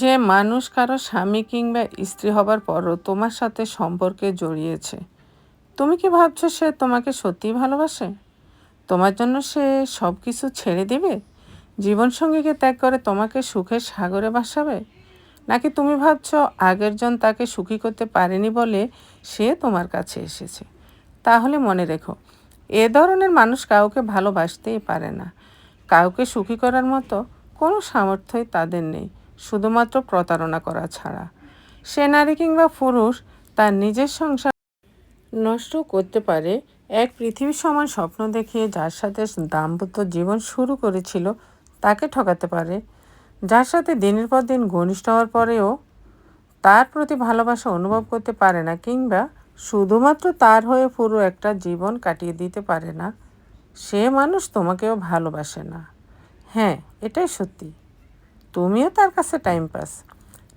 যে মানুষ কারও স্বামী কিংবা স্ত্রী হবার পরও তোমার সাথে সম্পর্কে জড়িয়েছে, তুমি কি ভাবছ সে তোমাকে সত্যিই ভালোবাসে? তোমার জন্য সে সব কিছু ছেড়ে দিবে? জীবনসঙ্গীকে ত্যাগ করে তোমাকে সুখের সাগরে ভাসাবে? নাকি তুমি ভাবছ আগের জন তাকে সুখী করতে পারেনি বলে সে তোমার কাছে এসেছে? তাহলে মনে রেখো, এ ধরনের মানুষ কাউকে ভালোবাসতেই পারে না। কাউকে সুখী করার মতো কোনো সামর্থ্যই তাদের নেই। শুধুমাত্র প্রতারণা করা ছাড়া। সে নারী কিংবা পুরুষ তার নিজের সংসার নষ্ট করতে পারে, এক পৃথিবী সমান স্বপ্ন দেখিয়ে যার সাথে দাম্পত্য জীবন শুরু করেছিল তাকে ঠকাতে পারে, যার সাথে দিনের পর দিন ঘনিষ্ঠ হওয়ার পরেও তার প্রতি ভালোবাসা অনুভব করতে পারে না কিংবা শুধুমাত্র তার হয়ে পুরো একটা জীবন কাটিয়ে দিতে পারে না। সে মানুষ তোমাকেও ভালোবাসে না। হ্যাঁ এটাই সত্যি। তুমিও তার কাছে টাইম পাস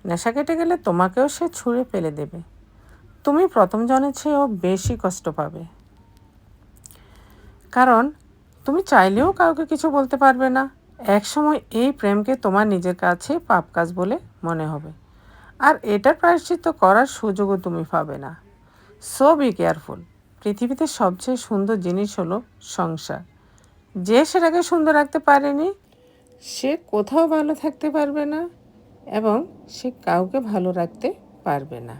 নেশা কেটে গেলে তোমাকেও সে ছুঁড়ে ফেলে দেবে। তুমি প্রথম জনের চেয়েও বেশি কষ্ট পাবে। কারণ তুমি চাইলেও কাউকে কিছু বলতে পারবে না। একসময় এই প্রেমকে তোমার নিজের কাছে পাপ কাজ বলে মনে হবে। আর এটার প্রায়শ্চিত্ত করার সুযোগও তুমি পাবে না। সো বি কেয়ারফুল পৃথিবীতে সবচেয়ে সুন্দর জিনিস হলো সংসার। যে সেটাকে সুন্দর রাখতে পারেনি সে কোথাও ভালো থাকতে পারবে না এবং সে কাউকে ভালো রাখতে পারবে না।